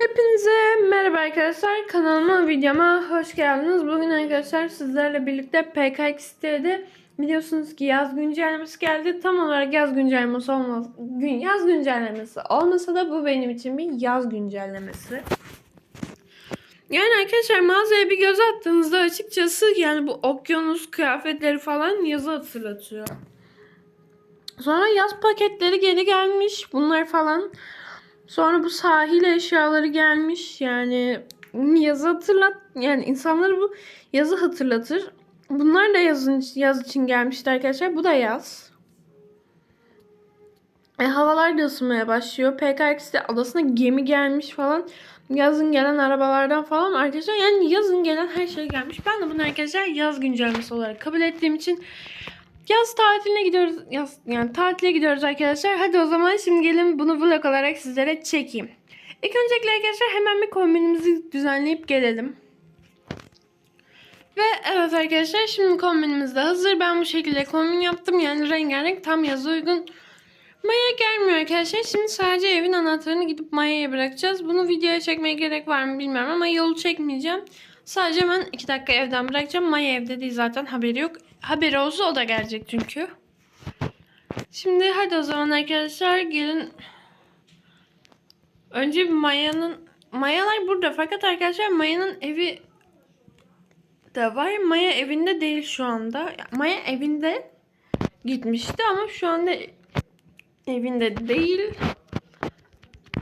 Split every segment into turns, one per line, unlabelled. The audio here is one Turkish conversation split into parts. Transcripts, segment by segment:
Hepinize merhaba arkadaşlar. Kanalıma, videoma hoş geldiniz. Bugün arkadaşlar sizlerle birlikte PKX'de biliyorsunuz ki yaz güncellemesi geldi. Tam olarak yaz güncellemesi olmaz, gün yaz güncellemesi olmasa da bu benim için bir yaz güncellemesi. Yani arkadaşlar mağazaya bir göz attığınızda açıkçası yani bu okyanus kıyafetleri falan yazı hatırlatıyor. Sonra yaz paketleri geri gelmiş. Bunlar falan. Sonra bu sahil eşyaları gelmiş. Yani yazı hatırlat yani insanları bu yazı hatırlatır. Bunlar da yazın yaz için gelmişti arkadaşlar. Bu da yaz. E, havalar da ısınmaya başlıyor. PKX'de adasına gemi gelmiş falan. Yazın gelen arabalardan falan arkadaşlar. Yani yazın gelen her şey gelmiş. Ben de bunu arkadaşlar yaz güncellemesi olarak kabul ettiğim için Yaz tatiline gidiyoruz. Yaz, yani tatile gidiyoruz arkadaşlar. Hadi o zaman şimdi gelin bunu vlog olarak sizlere çekeyim. İlk öncelikle arkadaşlar hemen bir kombinimizi düzenleyip gelelim. Ve evet arkadaşlar şimdi kombinimiz de hazır. Ben bu şekilde kombin yaptım. Yani rengarenk tam yaza uygun. Maya gelmiyor arkadaşlar. Şimdi sadece evin anahtarını gidip Maya'ya bırakacağız. Bunu videoya çekmeye gerek var mı bilmiyorum ama yolu çekmeyeceğim. Sadece ben 2 dakika evden bırakacağım. Maya evde değil zaten haberi yok. Haberi olsa o da gelecek çünkü. Şimdi hadi o zaman arkadaşlar gelin. Önce Maya'nın Mayalar burada fakat arkadaşlar Maya'nın evi de var. Maya evinde değil şu anda. Maya evinde gitmişti ama şu anda evinde değil.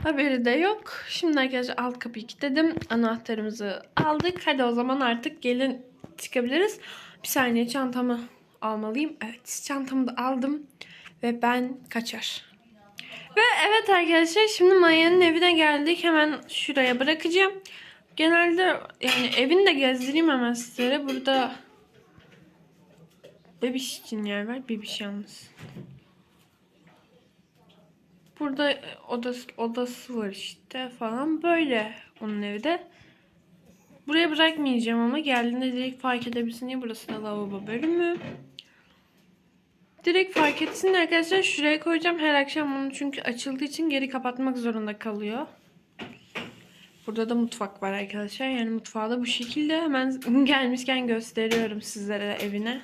Haberi de yok. Şimdi arkadaşlar alt kapıyı kilitledim. Anahtarımızı aldık. Hadi o zaman artık gelin çıkabiliriz. Bir saniye çantamı almalıyım. Evet çantamı da aldım. Ve ben kaçar. Ve evet arkadaşlar şimdi Maya'nın evine geldik. Hemen şuraya bırakacağım. Genelde yani evini de gezdireyim hemen sizlere. Burada bebiş için yer var. Bebiş yalnız. Burada odası, odası var işte falan. Böyle onun evi de. Buraya bırakmayacağım ama geldiğinde direkt fark edebilsin diye burası da lavabo bölümü. Direkt fark etsin arkadaşlar şuraya koyacağım her akşam bunu çünkü açıldığı için geri kapatmak zorunda kalıyor. Burada da mutfak var arkadaşlar. Yani mutfağı da bu şekilde hemen gelmişken gösteriyorum sizlere evine.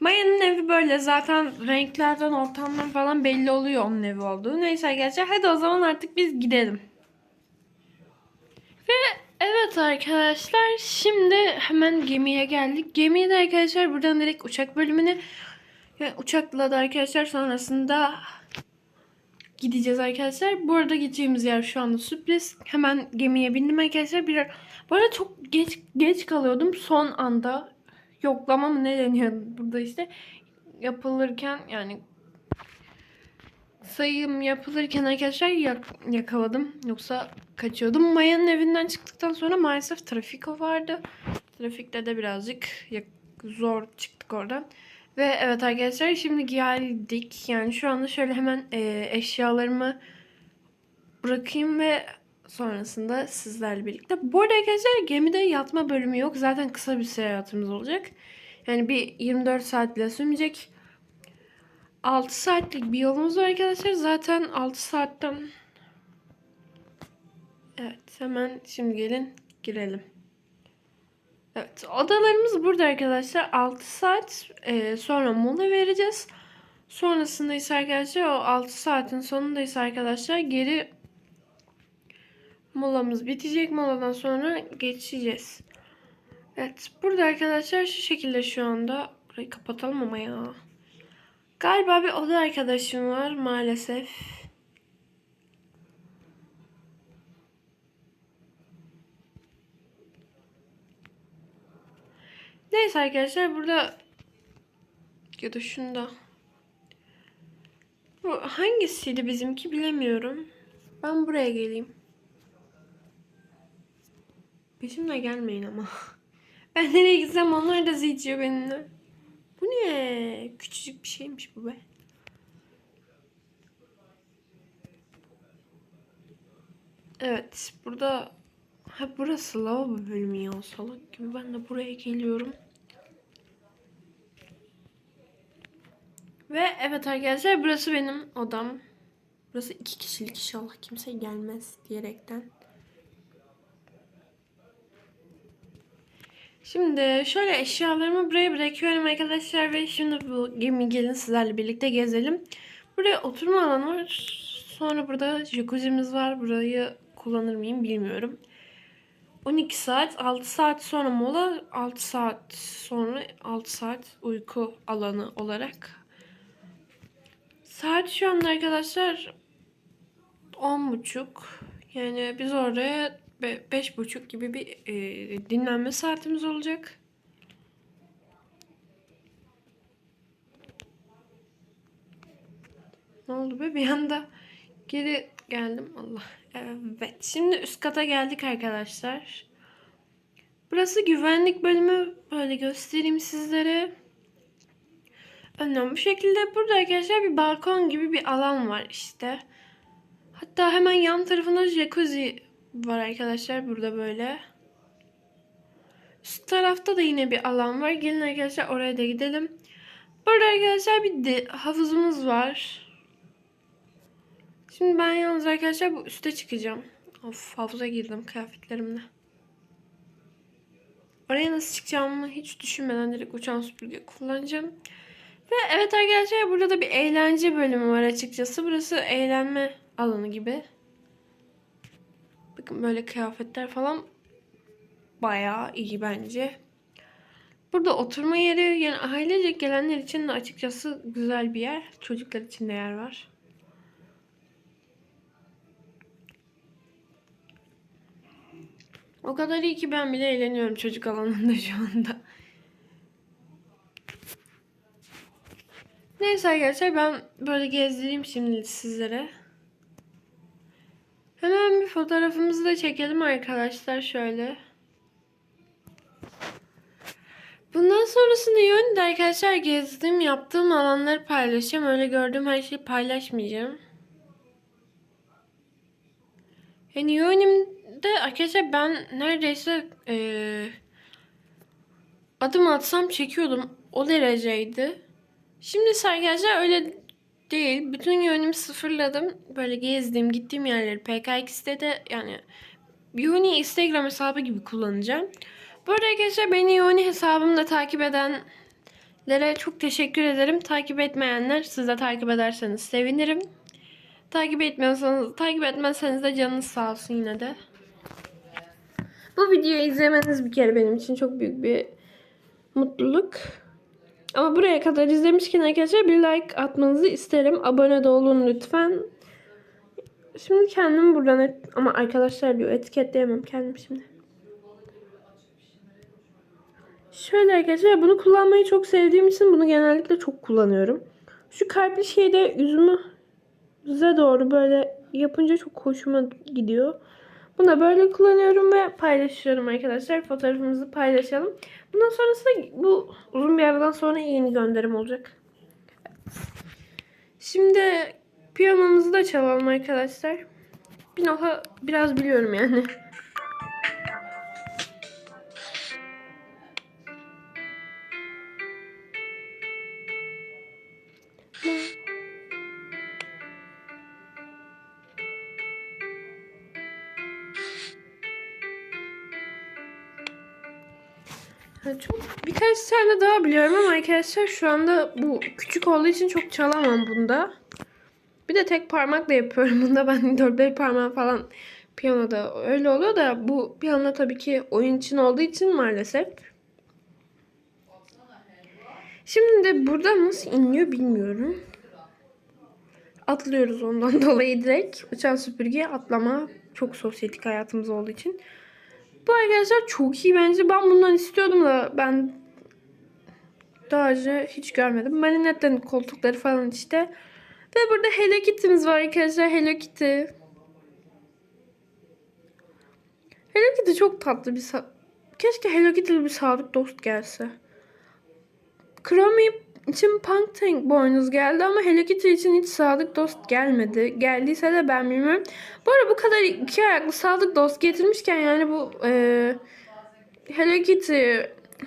Maya'nın evi böyle zaten renklerden ortamdan falan belli oluyor onun evi olduğu. Neyse arkadaşlar hadi o zaman artık biz gidelim. Ve evet arkadaşlar şimdi hemen gemiye geldik. Gemiye de arkadaşlar buradan direkt uçak bölümüne yani uçakla da arkadaşlar sonrasında gideceğiz arkadaşlar. Bu arada gideceğimiz yer şu anda sürpriz. Hemen gemiye bindim arkadaşlar. Bir bu arada çok geç geç kalıyordum. Son anda yoklama mı ne deniyor burada işte yapılırken yani sayım yapılırken arkadaşlar yak- yakaladım. Yoksa kaçıyordum. Maya'nın evinden çıktıktan sonra maalesef trafik vardı. Trafikte de birazcık zor çıktık oradan. Ve evet arkadaşlar şimdi geldik. Yani şu anda şöyle hemen e, eşyalarımı bırakayım ve sonrasında sizlerle birlikte. Bu arada arkadaşlar gemide yatma bölümü yok. Zaten kısa bir seyahatimiz olacak. Yani bir 24 saat bile sürmeyecek. 6 saatlik bir yolumuz var arkadaşlar. Zaten 6 saatten Evet hemen şimdi gelin girelim. Evet odalarımız burada arkadaşlar. 6 saat e, sonra mola vereceğiz. Sonrasında ise arkadaşlar o 6 saatin sonunda ise arkadaşlar geri molamız bitecek. Moladan sonra geçeceğiz. Evet burada arkadaşlar şu şekilde şu anda. Burayı kapatalım ama ya. Galiba bir oda arkadaşım var maalesef. Neyse arkadaşlar burada ya da şunda. Bu hangisiydi bizimki bilemiyorum. Ben buraya geleyim. Peşimle gelmeyin ama. Ben nereye gitsem onlar da ziyitiyor benimle. Bu ne? Küçücük bir şeymiş bu be. Evet burada ha burası lavabo bölümü ya salak gibi ben de buraya geliyorum. Ve evet arkadaşlar burası benim odam. Burası iki kişilik inşallah kimse gelmez diyerekten. Şimdi şöyle eşyalarımı buraya bırakıyorum arkadaşlar ve şimdi bu gemi gelin sizlerle birlikte gezelim. Buraya oturma alanı var. Sonra burada jacuzzi'miz var. Burayı kullanır mıyım bilmiyorum. 12 saat, 6 saat sonra mola, 6 saat sonra 6 saat uyku alanı olarak. Saat şu anda arkadaşlar 10.30. Yani biz oraya beş buçuk gibi bir e, dinlenme saatimiz olacak. Ne oldu be bir anda geri geldim Allah. Evet şimdi üst kata geldik arkadaşlar. Burası güvenlik bölümü böyle göstereyim sizlere. Önden bu şekilde burada arkadaşlar bir balkon gibi bir alan var işte. Hatta hemen yan tarafında jacuzzi var arkadaşlar burada böyle. Üst tarafta da yine bir alan var. Gelin arkadaşlar oraya da gidelim. Burada arkadaşlar bir de havuzumuz var. Şimdi ben yalnız arkadaşlar bu üste çıkacağım. Of havuza girdim kıyafetlerimle. Oraya nasıl çıkacağımı hiç düşünmeden direkt uçan süpürge kullanacağım. Ve evet arkadaşlar burada da bir eğlence bölümü var açıkçası. Burası eğlenme alanı gibi. Bakın böyle kıyafetler falan bayağı iyi bence. Burada oturma yeri yani ailecek gelenler için de açıkçası güzel bir yer. Çocuklar için de yer var. O kadar iyi ki ben bile eğleniyorum çocuk alanında şu anda. Neyse arkadaşlar ben böyle gezdireyim şimdi sizlere. Hemen bir fotoğrafımızı da çekelim arkadaşlar şöyle. Bundan sonrasında Yoni'de arkadaşlar gezdiğim, yaptığım alanları paylaşacağım. Öyle gördüğüm her şeyi paylaşmayacağım. Yani Yoni'de arkadaşlar ben neredeyse eee, adım atsam çekiyordum. O dereceydi. Şimdi arkadaşlar öyle değil. Bütün yönümü sıfırladım. Böyle gezdiğim, gittiğim yerleri PKX'de de yani Yoni Instagram hesabı gibi kullanacağım. Bu arada arkadaşlar beni Yoni hesabımda takip edenlere çok teşekkür ederim. Takip etmeyenler siz de takip ederseniz sevinirim. Takip etmiyorsanız, takip etmezseniz de canınız sağ olsun yine de. Bu videoyu izlemeniz bir kere benim için çok büyük bir mutluluk. Ama buraya kadar izlemişken arkadaşlar bir like atmanızı isterim. Abone de olun lütfen. Şimdi kendimi buradan et ama arkadaşlar diyor etiketleyemem kendim şimdi. Şöyle arkadaşlar bunu kullanmayı çok sevdiğim için bunu genellikle çok kullanıyorum. Şu kalpli şeyde yüzümü size doğru böyle yapınca çok hoşuma gidiyor. Bunu da böyle kullanıyorum ve paylaşıyorum arkadaşlar. Fotoğrafımızı paylaşalım. Bundan sonrasında bu uzun bir aradan sonra yeni gönderim olacak. Şimdi piyanomuzu da çalalım arkadaşlar. Bir nota biraz biliyorum yani. Tane daha biliyorum ama arkadaşlar şu anda bu küçük olduğu için çok çalamam bunda. Bir de tek parmakla yapıyorum bunda. Ben dört beş parmağım falan piyanoda öyle oluyor da bu piyano tabii ki oyun için olduğu için maalesef. Şimdi de burada nasıl iniliyor bilmiyorum. Atlıyoruz ondan dolayı direkt. Uçan süpürge atlama çok sosyetik hayatımız olduğu için. Bu arkadaşlar çok iyi bence. Ben bundan istiyordum da ben daha önce hiç görmedim. Marinetlerin koltukları falan işte. Ve burada Hello Kitty'miz var arkadaşlar. Hello Kitty. Hello Kitty çok tatlı bir Keşke Hello Kitty'li bir sadık dost gelse. Chromie için Punk Tank boynuz geldi ama Hello Kitty için hiç sadık dost gelmedi. Geldiyse de ben bilmiyorum. Bu arada bu kadar iki ayaklı sadık dost getirmişken yani bu e, Hello Kitty,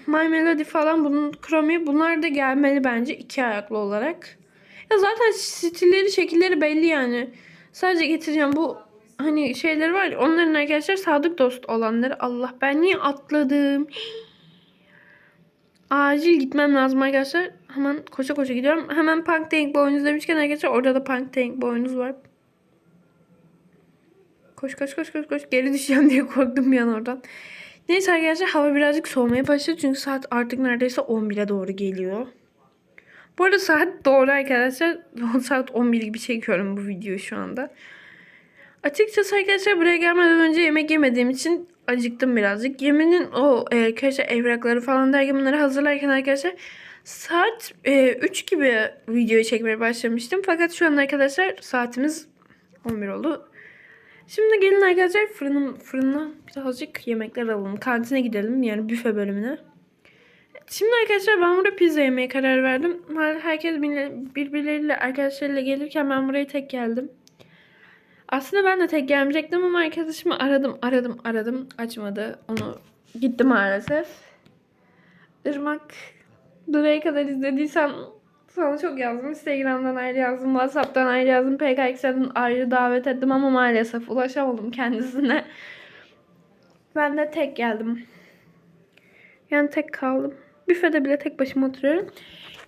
My Melody falan bunun Chromie bunlar da gelmeli bence iki ayaklı olarak. Ya zaten stilleri, şekilleri belli yani. Sadece getireceğim bu hani şeyleri var ya onların arkadaşlar sadık dost olanları. Allah ben niye atladım? acil gitmem lazım arkadaşlar. Hemen koşa koşa gidiyorum. Hemen Punk Tank boynuz demişken arkadaşlar orada da Punk Tank boynuz var. Koş koş koş koş koş. Geri düşeceğim diye korktum bir an oradan. Neyse arkadaşlar hava birazcık soğumaya başladı. Çünkü saat artık neredeyse 11'e doğru geliyor. Bu arada saat doğru arkadaşlar. saat 11 gibi çekiyorum bu videoyu şu anda. Açıkçası arkadaşlar buraya gelmeden önce yemek yemediğim için acıktım birazcık. Yemenin o e, arkadaşlar evrakları falan derken bunları hazırlarken arkadaşlar saat e, 3 gibi videoyu çekmeye başlamıştım. Fakat şu an arkadaşlar saatimiz 11 oldu. Şimdi gelin arkadaşlar fırının fırına birazcık yemekler alalım. Kantine gidelim yani büfe bölümüne. Şimdi arkadaşlar ben burada pizza yemeye karar verdim. Herkes birbirleriyle arkadaşlarıyla gelirken ben buraya tek geldim. Aslında ben de tek gelmeyecektim ama arkadaşımı aradım aradım aradım açmadı. Onu gitti maalesef. Irmak buraya kadar izlediysen sana çok yazdım. Instagram'dan ayrı yazdım. Whatsapp'tan ayrı yazdım. PKX'den ayrı davet ettim ama maalesef ulaşamadım kendisine. Ben de tek geldim. Yani tek kaldım. Büfede bile tek başıma oturuyorum.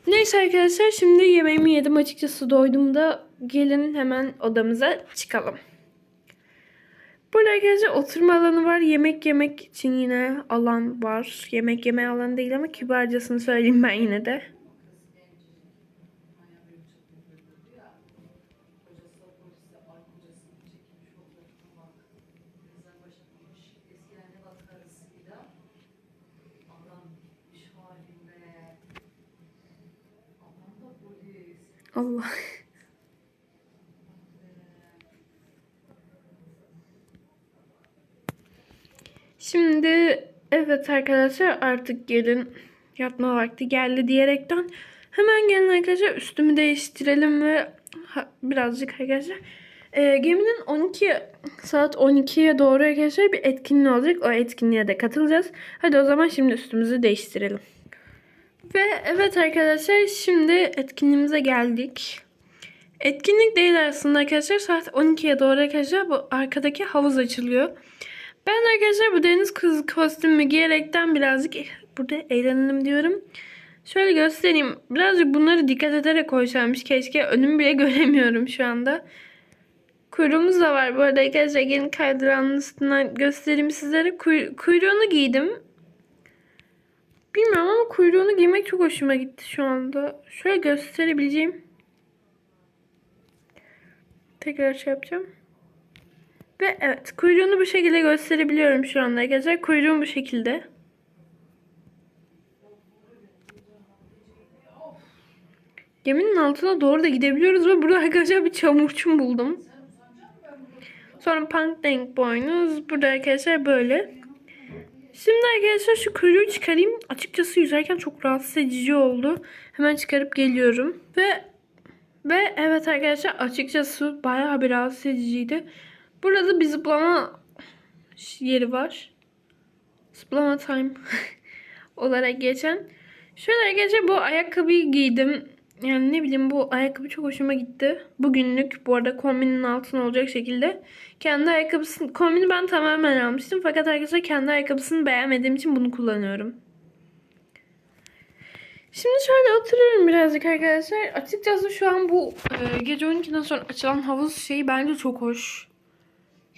Neyse arkadaşlar şimdi yemeğimi yedim açıkçası doydum da gelin hemen odamıza çıkalım. Burada arkadaşlar oturma alanı var. Yemek yemek için yine alan var. Yemek yeme alanı değil ama kibarcasını söyleyeyim ben yine de. Allah. Şimdi evet arkadaşlar artık gelin yatma vakti geldi diyerekten hemen gelin arkadaşlar üstümü değiştirelim ve ha, birazcık arkadaşlar e, geminin 12 saat 12'ye doğru arkadaşlar bir etkinliği olacak. O etkinliğe de katılacağız. Hadi o zaman şimdi üstümüzü değiştirelim. Ve evet arkadaşlar şimdi etkinliğimize geldik. Etkinlik değil aslında arkadaşlar. Saat 12'ye doğru arkadaşlar bu arkadaki havuz açılıyor. Ben arkadaşlar bu deniz kız kostümü giyerekten birazcık burada eğlenelim diyorum. Şöyle göstereyim. Birazcık bunları dikkat ederek koysaymış. Keşke önümü bile göremiyorum şu anda. Kuyruğumuz da var bu arada arkadaşlar. Gelin kaydıranın üstünden göstereyim sizlere. Kuy kuyruğunu giydim. Bilmiyorum ama kuyruğunu giymek çok hoşuma gitti şu anda. Şöyle gösterebileceğim. Tekrar şey yapacağım. Ve evet kuyruğunu bu şekilde gösterebiliyorum şu anda arkadaşlar. Kuyruğum bu şekilde. Geminin altına doğru da gidebiliyoruz ve burada arkadaşlar bir çamurçum buldum. Sonra punk denk boynuz. Burada arkadaşlar böyle. Şimdi arkadaşlar şu kuyruğu çıkarayım. Açıkçası yüzerken çok rahatsız edici oldu. Hemen çıkarıp geliyorum. Ve ve evet arkadaşlar açıkçası bayağı bir rahatsız ediciydi. Burada bir zıplama yeri var. Zıplama time olarak geçen. Şöyle arkadaşlar bu ayakkabıyı giydim. Yani ne bileyim bu ayakkabı çok hoşuma gitti. Bugünlük bu arada kombinin altına olacak şekilde. Kendi ayakkabısını, kombini ben tamamen almıştım. Fakat arkadaşlar kendi ayakkabısını beğenmediğim için bunu kullanıyorum. Şimdi şöyle oturuyorum birazcık arkadaşlar. Açıkçası şu an bu e, gece 12'den sonra açılan havuz şeyi bence çok hoş.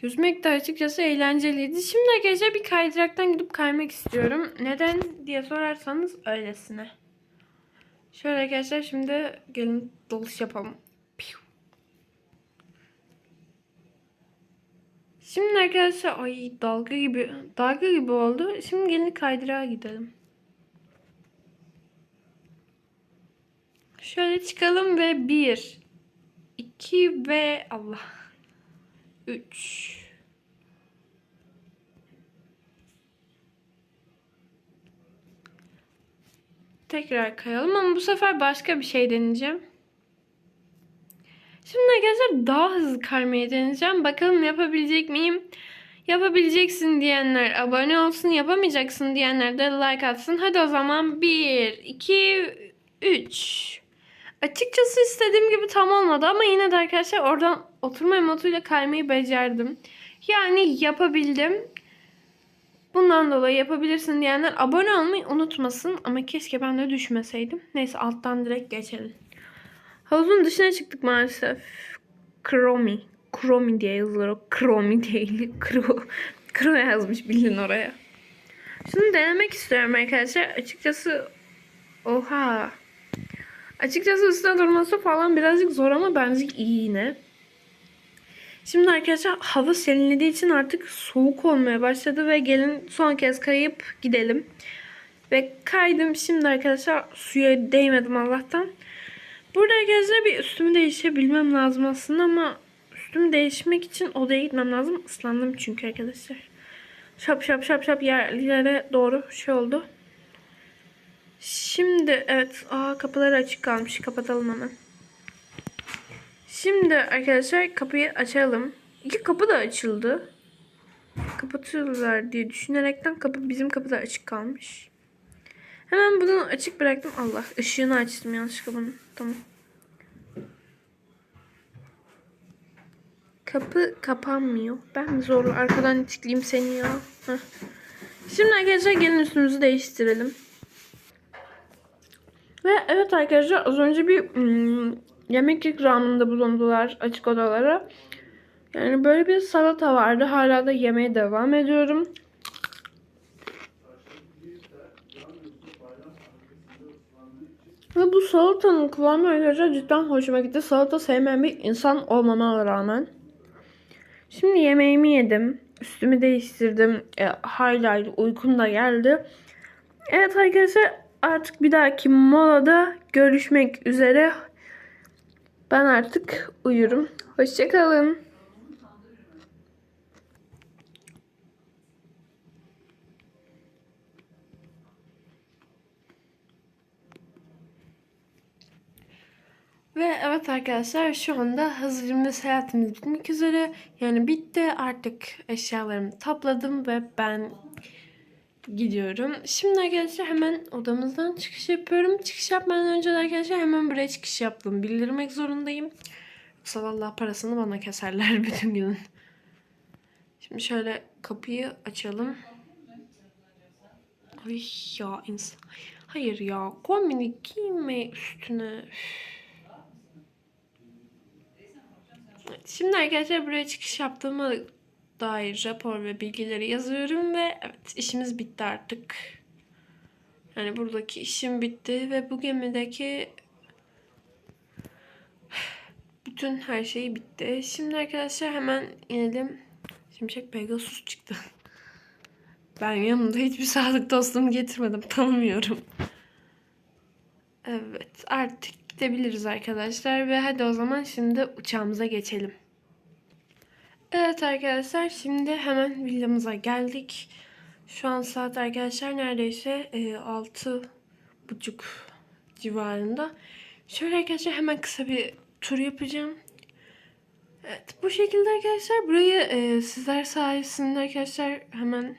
Yüzmek de açıkçası eğlenceliydi. Şimdi arkadaşlar bir kaydıraktan gidip kaymak istiyorum. Neden diye sorarsanız öylesine. Şöyle arkadaşlar şimdi gelin dalış yapalım. Şimdi arkadaşlar ay dalga gibi dalga gibi oldu. Şimdi gelin kaydırağa gidelim. Şöyle çıkalım ve bir, iki ve Allah. Üç. Tekrar kayalım ama bu sefer başka bir şey deneyeceğim. Şimdi arkadaşlar daha hızlı kaymayı deneyeceğim. Bakalım yapabilecek miyim? Yapabileceksin diyenler abone olsun. Yapamayacaksın diyenler de like atsın. Hadi o zaman 1, 2, 3. Açıkçası istediğim gibi tam olmadı ama yine de arkadaşlar oradan oturma emotuyla kaymayı becerdim. Yani yapabildim. Bundan dolayı yapabilirsin diyenler abone olmayı unutmasın. Ama keşke ben de düşmeseydim. Neyse alttan direkt geçelim. Havuzun dışına çıktık maalesef. Kromi. Kromi diye yazılır o. Kromi değil. Kro, Kro yazmış bilin oraya. Şunu denemek istiyorum arkadaşlar. Açıkçası oha. Açıkçası üstüne durması falan birazcık zor ama bence iyi yine. Şimdi arkadaşlar hava serinlediği için artık soğuk olmaya başladı ve gelin son kez kayıp gidelim. Ve kaydım şimdi arkadaşlar suya değmedim Allah'tan. Burada arkadaşlar bir üstümü değişebilmem lazım aslında ama üstümü değişmek için odaya gitmem lazım. Islandım çünkü arkadaşlar. Şap şap şap şap yerlere doğru şey oldu. Şimdi evet aa kapıları açık kalmış. Kapatalım hemen. Şimdi arkadaşlar kapıyı açalım. İki kapı da açıldı. Kapatıyorlar diye düşünerekten kapı bizim kapı da açık kalmış. Hemen bunu açık bıraktım. Allah ışığını açtım yanlışlıkla bunun. Tamam. Kapı kapanmıyor. Ben zorla arkadan itikleyeyim seni ya? Heh. Şimdi arkadaşlar gelin üstümüzü değiştirelim. Ve evet arkadaşlar az önce bir hmm, yemek ikramında bulundular açık odalara. Yani böyle bir salata vardı. Hala da yemeye devam ediyorum. Ve bu salatanın kıvamı arkadaşlar cidden hoşuma gitti. Salata sevmeyen bir insan olmama rağmen. Şimdi yemeğimi yedim. Üstümü değiştirdim. E, hala uykum da geldi. Evet arkadaşlar artık bir dahaki molada görüşmek üzere. Ben artık uyurum. Hoşçakalın. Ve evet arkadaşlar şu anda hazırım ve seyahatimiz bitmek üzere. Yani bitti artık eşyalarımı topladım ve ben gidiyorum. Şimdi arkadaşlar hemen odamızdan çıkış yapıyorum. Çıkış yapmadan önce de arkadaşlar hemen buraya çıkış yaptım. Bildirmek zorundayım. Yoksa vallahi parasını bana keserler bütün günün. Şimdi şöyle kapıyı açalım. Ay ya insan. Hayır ya kombini giyme üstüne. Şimdi arkadaşlar buraya çıkış yaptığıma dair rapor ve bilgileri yazıyorum ve evet işimiz bitti artık. Yani buradaki işim bitti ve bu gemideki bütün her şey bitti. Şimdi arkadaşlar hemen inelim. Şimşek Pegasus çıktı. Ben yanımda hiçbir sağlık dostumu getirmedim. Tanımıyorum. Evet artık gidebiliriz arkadaşlar ve hadi o zaman şimdi uçağımıza geçelim. Evet arkadaşlar şimdi hemen villamıza geldik. Şu an saat arkadaşlar neredeyse e, altı buçuk civarında. Şöyle arkadaşlar hemen kısa bir tur yapacağım. Evet bu şekilde arkadaşlar burayı e, sizler sayesinde arkadaşlar hemen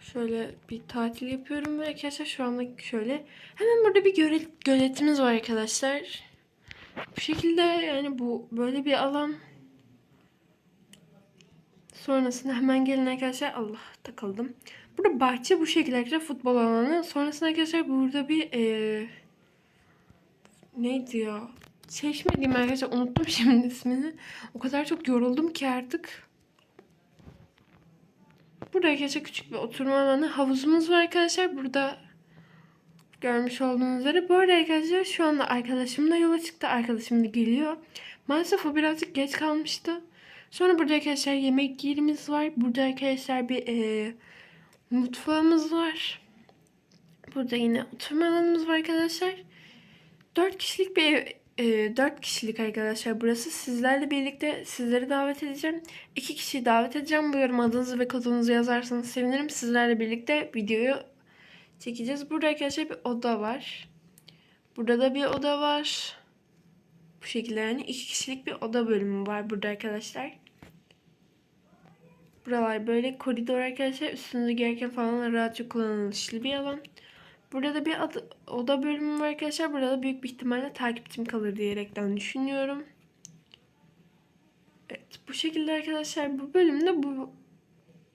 şöyle bir tatil yapıyorum ve arkadaşlar şu anda şöyle hemen burada bir gölet, göletimiz var arkadaşlar. Bu şekilde yani bu böyle bir alan Sonrasında hemen gelin arkadaşlar. Allah takıldım. Burada bahçe bu şekilde arkadaşlar. Futbol alanı. Sonrasında arkadaşlar burada bir ee, neydi ya? Çeşme diyeyim arkadaşlar. Unuttum şimdi ismini. O kadar çok yoruldum ki artık. Burada arkadaşlar küçük bir oturma alanı. Havuzumuz var arkadaşlar. Burada görmüş olduğunuz üzere. Bu arada arkadaşlar şu anda arkadaşım da yola çıktı. Arkadaşım da geliyor. Maalesef o birazcık geç kalmıştı. Sonra burada arkadaşlar yemek yerimiz var. Burada arkadaşlar bir e, mutfağımız var. Burada yine oturma alanımız var arkadaşlar. 4 kişilik bir ev, e, 4 kişilik arkadaşlar burası. Sizlerle birlikte sizleri davet edeceğim. 2 kişiyi davet edeceğim. Bu yorum adınızı ve kodunuzu yazarsanız sevinirim. Sizlerle birlikte videoyu çekeceğiz. Burada arkadaşlar bir oda var. Burada da bir oda var. Bu şekilde yani iki kişilik bir oda bölümü var burada arkadaşlar. Buralar böyle koridor arkadaşlar. Üstünüze gereken falan rahatça kullanılışlı bir alan. Burada da bir ad- oda bölümü var arkadaşlar. Burada da büyük bir ihtimalle takipçim kalır diyerekten düşünüyorum. Evet bu şekilde arkadaşlar bu bölümde bu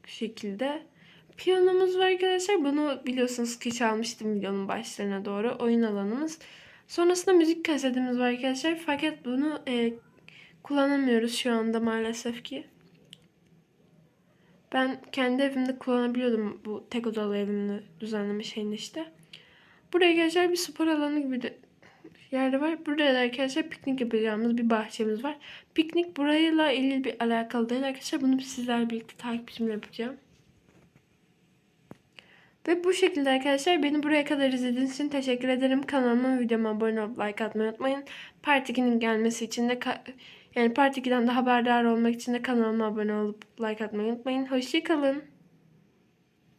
şekilde. Piyanomuz var arkadaşlar. Bunu biliyorsunuz ki çalmıştım videonun başlarına doğru. Oyun alanımız. Sonrasında müzik kasetimiz var arkadaşlar. Fakat bunu e, kullanamıyoruz şu anda maalesef ki. Ben kendi evimde kullanabiliyordum bu tek odalı evimde düzenleme şeyini işte. Buraya arkadaşlar bir spor alanı gibi de yerde var. Burada da arkadaşlar piknik yapacağımız bir bahçemiz var. Piknik burayla ilgili bir alakalı değil arkadaşlar. Bunu sizlerle birlikte takipçimle yapacağım. Ve bu şekilde arkadaşlar beni buraya kadar izlediğiniz için teşekkür ederim. Kanalıma videoma abone olup like atmayı unutmayın. Part 2'nin gelmesi için de yani Part 2'den de haberdar olmak için de kanalıma abone olup like atmayı unutmayın. Hoşçakalın.